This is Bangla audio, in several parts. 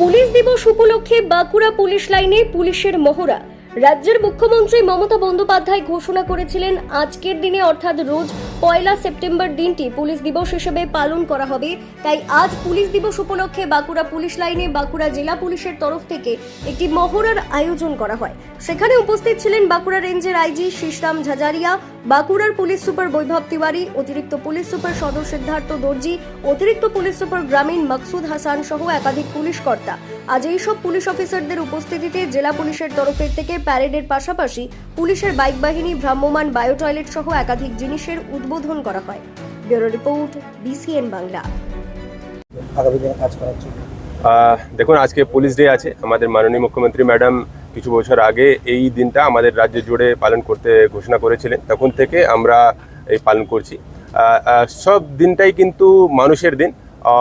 পুলিশ দিবস উপলক্ষে বাঁকুড়া পুলিশ লাইনে পুলিশের মহড়া। রাজ্যের মুখ্যমন্ত্রী মমতা বন্দ্যোপাধ্যায় ঘোষণা করেছিলেন, আজকের দিনে অর্থাৎ রোজ পয়লা সেপ্টেম্বর দিনটি পুলিশ দিবস হিসেবে পালন করা হবে। তাই আজ পুলিশ দিবস উপলক্ষে বাঁকুড়া পুলিশ লাইনে বাঁকুড়া জেলা পুলিশের তরফ থেকে একটি মহড়ার আয়োজন করা হয়। সেখানে উপস্থিত ছিলেন বাঁকুড়া রেঞ্জের আইজি শ্রীরাম ঝাঝারিয়া বাঁকুড়ার পুলিশ সুপার বৈভব তিওয়ারি অতিরিক্ত পুলিশ সুপার সদর সিদ্ধার্থ দর্জি অতিরিক্ত পুলিশ সুপার গ্রামীণ মকসুদ হাসান সহ একাধিক পুলিশ কর্তা। আজ এইসব পুলিশ অফিসারদের উপস্থিতিতে জেলা পুলিশের তরফের থেকে প্যারেডের পাশাপাশি পুলিশের বাইক বাহিনী ভ্রাম্যমান বায়ো টয়লেট সহ একাধিক জিনিসের উদ্বোধন করা হয়। Bureau report BCN Bangla. আগামী দিনে কাজ করার জন্য। দেখুন আজকে পুলিশ ডে আছে। আমাদের মাননীয় মুখ্যমন্ত্রী ম্যাডাম কিছু বছর আগে এই দিনটা আমাদের রাজ্য জুড়ে পালন করতে ঘোষণা করেছিলেন। তখন থেকে আমরা এই পালন করছি। সব দিনটাই কিন্তু মানুষের দিন।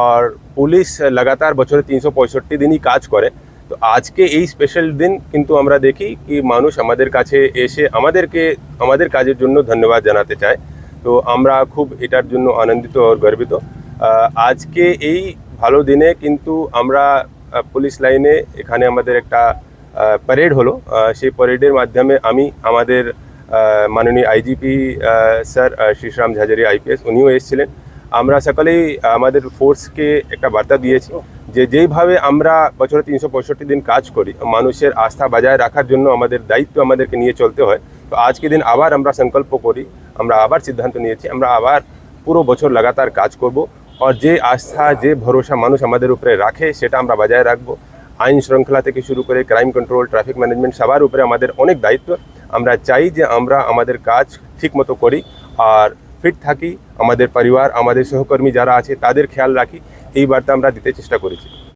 আর পুলিশ লাগাতার বছরে তিনশো পঁয়ষট্টি দিনই কাজ করে। তো আজকে এই স্পেশাল দিন কিন্তু আমরা দেখি কি মানুষ আমাদের কাছে এসে আমাদেরকে, আমাদের কাজের জন্য ধন্যবাদ জানাতে চায়। তো আমরা খুব এটার জন্য আনন্দিত আর গর্বিত। আজকে এই ভালো দিনে কিন্তু আমরা পুলিশ লাইনে এখানে আমাদের একটা প্যারেড হলো। সেই প্যারেডের মাধ্যমে আমি আমাদের মাননীয় আইজিপি স্যার আহ, শ্রীরাম ঝাঝারি আইপিএস উনিও এসেছিলেন। আমরা সকলেই আমাদের ফোর্সকে একটা বার্তা দিয়েছি যে যেইভাবে আমরা বছরে তিনশো পঁয়ষট্টি দিন কাজ করি মানুষের আস্থা বজায় রাখার জন্য আমাদের দায়িত্ব আমাদেরকে নিয়ে চলতে হয়। তো আজকে দিন আবার আমরা সংকল্প করি আমরা আবার সিদ্ধান্ত নিয়েছি আমরা আবার পুরো বছর লাগাতার কাজ করব। আর যে আস্থা যে ভরসা মানুষ আমাদের উপরে রাখে সেটা আমরা বজায় রাখব। আইন শৃঙ্খলা থেকে শুরু করে ক্রাইম কন্ট্রোল ট্রাফিক ম্যানেজমেন্ট সবার উপরে আমাদের অনেক দায়িত্ব। আমরা চাই যে আমরা আমাদের কাজ ঠিক মতো করি আর ফিট থাকি আমাদের পরিবার, আমাদের সহকর্মী যারা আছে তাদের খেয়াল রাখি। এই বার্তা আমরা দিতে চেষ্টা করেছি।